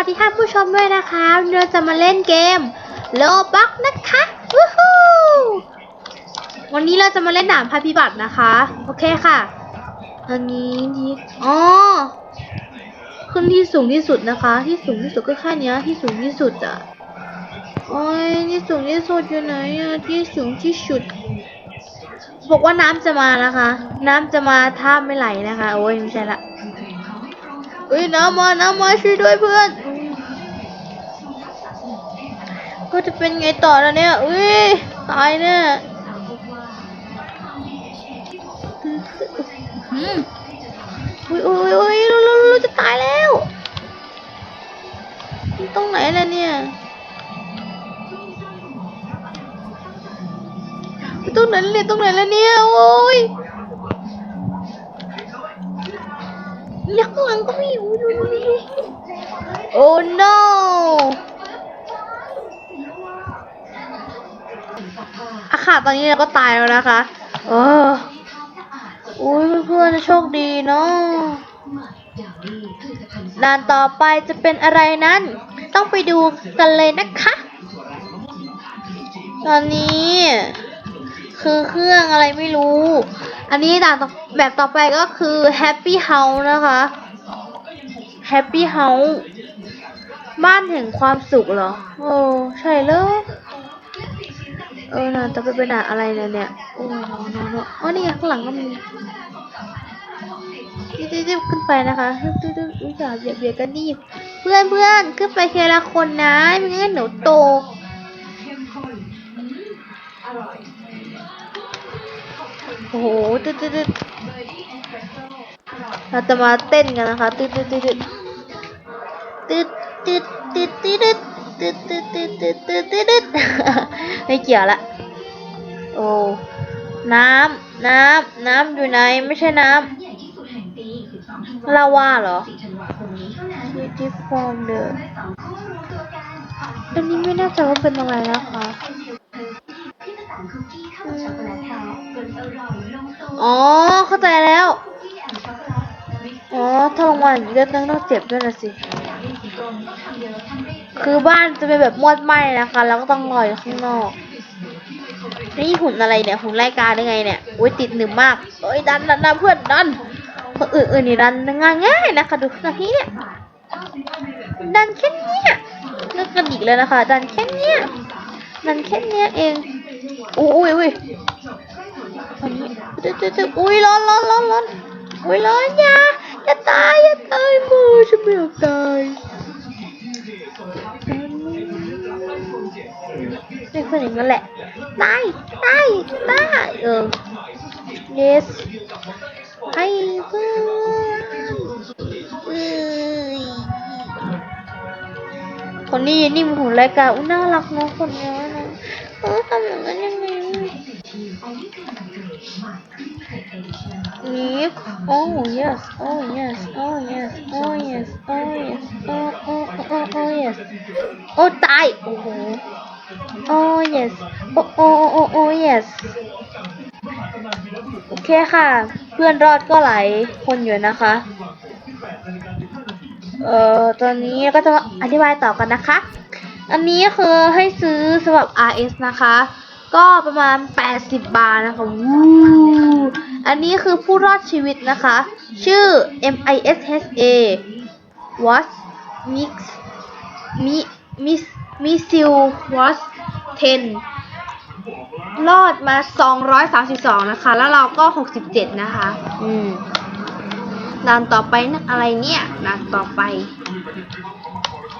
วัสดีท่านผู้ชมด้วยนะคะเราจะมาเล่นเกมโลบักนะคะวู้ฮู้วันนี้เราจะมาเล่นด่านภัยพิบัตินะคะ โอเคค่ะอันนี้ที่อ๋อขึ้นที่สูงที่สุดนะคะ ที่สูงที่สุดก็แค่เนี้ยที่สูงที่สุดอะโอ้ยที่สูงที่สุดอยู่ไหนอะที่สูงที่สุดบอกว่าน้ำจะมานะคะ น้ำจะมาถ้าไม่ไหลนะคะ โอ้ยไม่ใช่ละเอ้ยน้ำมาน้ำมาช่วยด้วยเพื่อน ก็จะเป็นไงต่อแล้วเนี่ยอุ้ยตายเนี่ยอืมอุ้ยอุ้ยอุ้ยเราเราเราจะตายแล้วตรงไหนล่ะเนี่ยตรงไหนเลยตรงไหนล่ะเนี่ยโอ้ยเนี่ยข้างหลังก็มีอุ้ยดูดูดูดูโอ้ no ค่ะ ตอนนี้เราก็ตายแล้วนะคะเอออุ้ยเพื่อนๆโชคดีเนาะด่านต่อไปจะเป็นอะไรนั้น ต้องไปดูกันเลยนะคะ ตอนนี้ คือเครื่องอะไรไม่รู้ อันนี้ด่านต่อแบบต่อไปก็คือ Happy House นะคะ Happy House บ้านแห่งความสุขเหรอ โอ้ ใช่เลย เออน่าจะไปเป็นด่านอะไรเนี่ยเนี่ย โอ้โนโนโนอ๋อนี่ไงข้างหลังก็มีจิ๊บๆขึ้นไปนะคะตึ๊ดๆอุ้ยอย่าเบียดเบียดกันดิเพื่อนเพื่อนขึ้นไปทีละคนนะไม่งั้นหนูตโอ้โหตึ๊ดตึ๊ดตึ๊ดเราจะมาเต้นกันนะคะตึ๊ดตึ๊ดตึ๊ดตึ๊ดตึ๊ดตึ๊ดตึ๊ด ตึ๊ดตึ๊ดตึ๊ดตึ๊ดตึ๊ดตึ๊ดตึ๊ดไม่เกี่ยวละโอ้น้ำน้ำน้ำอยู่ไหนไม่ใช่น้ำลาวาเหรอ City from the อันนี้ไม่แน่ใจว่าเป็นอะไรนะคะอ๋อ เข้าใจแล้ว อ๋อ ถ้าลงมาอย่างนี้ก็ต้องต้องเจ็บด้วยนะสิ คือบ้านจะเป็นแบบมอดไหม้นะคะ แล้วก็ต้องลอยข้างนอก นี่หุ่นอะไรเนี่ยหุ่นรายการได้ไงเนี่ยโอ้ยติดหนึบมากเอ้ยดันดันดันเพื่อนดันเออเออนี่ดันง่ายง่ายนะคะดูนะพี่เนี่ยดันแค่เนี้ยเลิกกันอีกแล้วนะคะ ดันแค่เนี้ยดันแค่เนี้ยเองอุ้ยอุ้ยอันนี้ตึ๊ดตึ๊ดตึ๊ดอุ้ยร้อนร้อนร้อนร้อนอุ้ยร้อนอย่าอย่าตายอย่าตายโมฉันไม่อยากตาย ไม่ควรอย่างนั้นแหละตายตายตายเออ yes ให้เพื่อนคนนี้นี่มันหุ่นรายการอุ้น่ารักเนาะคนนี้นะเออทำอย่างนั้นยังไงนี่ oh yes oh yes oh yes oh yes oh yes oh oh oh oh yes โอ้ตายโอ้โห oh yes oh oh oh oh yes โอเคค่ะ เพื่อนรอดก็หลายคนอยู่นะคะ เอ่อ ตอนนี้ก็จะอธิบายต่อกันนะคะ อันนี้คือให้ซื้อสำหรับ RS นะคะ ก็ประมาณ 80 บาทนะคะวูอันนี้คือผู้รอดชีวิตนะคะ ชื่อ M I S H A What Mix มิมิ มิซิล What 10รอดมา 232 นะคะ แล้วเราก็ 67 นะคะ อืมด่านต่อไปนะอะไรเนี่ยด่านต่อไป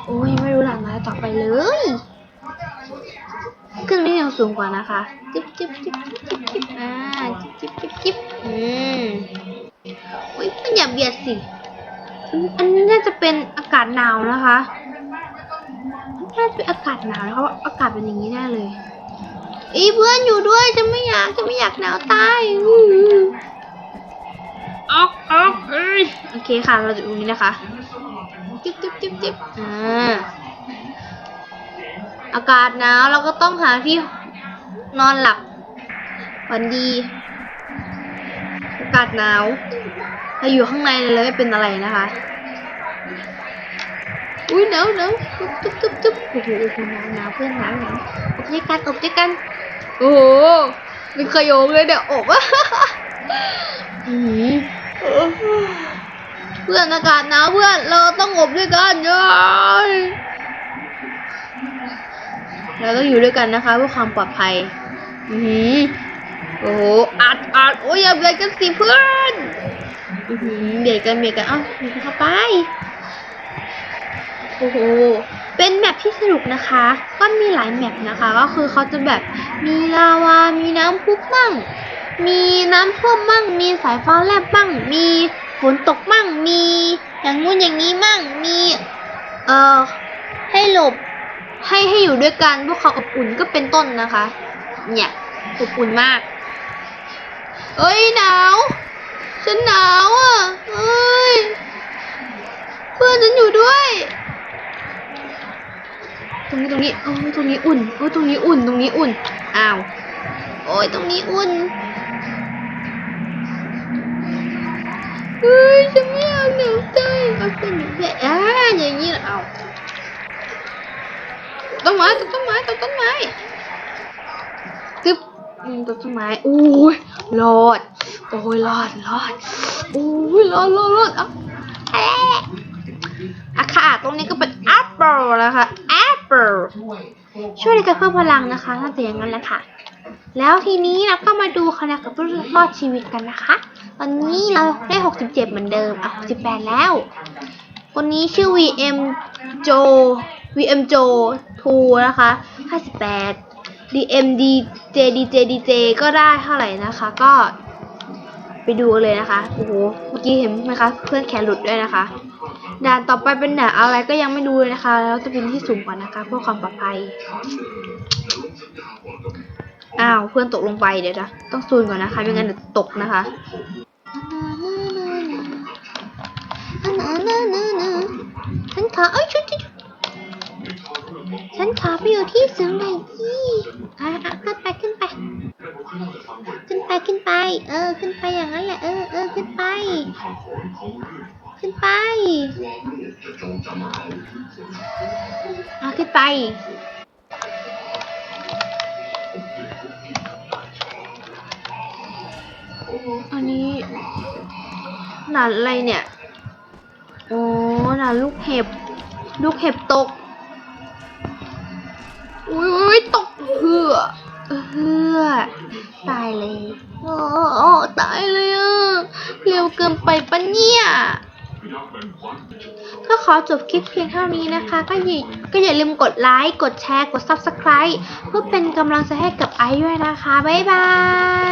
โอ้ย ไม่รู้ด่านอะไรต่อไปเลยเครื่องนี้ยังสูงกว่านะคะ จิ๊บจิ๊บจิ๊บจิ๊บจิ๊บอ่า จิ๊บจิ๊บจิ๊บอืมโอ้ยมันอย่าเบียดสิ อันนี้น่าจะเป็นอากาศหนาวนะคะ น่าจะเป็นอากาศหนาวเพราะว่าอากาศเป็นอย่างนี้แน่เลยอีเพื่อนอยู่ด้วยจะไม่อยากจะไม่อยากหนาวตายอื้อออกออกเอ้ยโอเคค่ะ เราจะดูนี้นะคะจิ๊บจิ๊บจิ๊บจิ๊บอ่าอากาศหนาวเราก็ต้องหาที่นอนหลับวันดี อากาศหนาวเราอยู่ข้างในเลยไม่เป็นอะไรนะคะ อุ้ยหนาวหนาวจุ๊บจุ๊บจุ๊บโอ้โหโอ้โหหนาวหนาวเพื่อนหนาวหนาวอบด้วยกันอบด้วยกัน โอ้โหมีขยงเลยเดี๋ยวอบอะอืมเพื่อนอากาศหนาวเพื่อนเราต้องอบด้วยกันเย้ยเราต้องอยู่ด้วยกันนะคะเพื่อความปลอดภัย อือหือโอ้โหอัดอัดโอ้ยอย่าเบียดกันสิเพื่อน อือหือเบียดกันเบียดกันเอ้าเบียดกันเข้าไป โอ้โห เป็นแมปที่สนุกนะคะ ก็มีหลายแมปนะคะ ก็คือเขาจะแบบมีลาวา มีน้ำพุมั่ง มีน้ำท่วมมั่ง มีสายฟ้าแลบมั่ง มีฝนตกมั่ง มีอย่างงู้นอย่างนี้มั่ง มีเอ่อให้หลบ ให้ให้อยู่ด้วยกันพวกเขาอบอุ่นก็เป็นต้นนะคะ เนี่ยอบอุ่นมาก เอ้ยหนาวฉันหนาวอะ เอ้ย เพื่อนฉันอยู่ด้วย ตรงนี้ตรงนี้โอ้ตรงนี้อุ่นโอ้ตรงนี้อุ่น ตรงนี้อุ่น อ้าว โอ้ยตรงนี้อุ่นเฮ้ยฉันไม่เอาหนังใจเอาเป็นหนังใจอ่าอย่างนี้เอาต้นไม้ต้นต้นไม้ต้นต้นไม้จึ๊บต้นต้นไม้โอ้ยรอดโอ้ยรอดรอดโอ้ยรอดรอดรอดอ้าแอะอะค่ะตรงนี้ก็เป็นแอปเปิลนะคะแอป เปิลช่วยในการเพิ่มพลังนะคะน่าจะอย่างนั้นแหละค่ะ แล้วทีนี้เราก็มาดูคะแนนกับผู้รอดชีวิตกันนะคะ ตอนนี้เราได้ 67 เหมือนเดิมอะ68 แล้ว คนนี้ชื่อ VM Joe VM Joe 2นะคะ 58 DMD JDJ DJ ก็ได้เท่าไหร่นะคะก็ ไปดูเลยนะคะโอ้โหเมื่อกี้เห็นไหมคะเพื่อนแขนหลุดด้วยนะคะด่านต่อไปเป็นด่านอะไรก็ยังไม่รู้เลยนะคะ แล้วจะเป็นที่สูงกว่านะคะเพื่อความปลอดภัยอ้าวเพื่อนตกลงไปเดี๋ยวนะต้องซูนก่อนนะคะไม่งั้นเดี๋ยวตกนะคะฉันขอเอ้ยชุดชุดฉันขอไปอยู่ที่สูงหน่อยที่อะขึ้นไปขึ้นไป ไปขึ้นไป เออ ขึ้นไปอย่างนั้นแหละ เออเออขึ้นไป ขึ้นไปอะขึ้นไปอันนี้หนาอะไรเนี่ย โอ้หนาลูกเห็บ ลูกเห็บตก อุ้ยอุ้ยตกเหือเหือ ตายเลยโอ้โอ้ตายเลยอะเร็วเกินไปปะเนี่ยก็ขอจบคลิปเพียงเท่านี้นะคะ ก็อย่าก็อย่าลืมกดไลค์ กดแชร์ กด Subscribe เพื่อเป็นกำลังใจให้กับไอซ์ด้วยนะคะ บ๊ายบา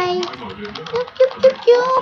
ย จุ๊บจุ๊บจุ๊บจุ๊บ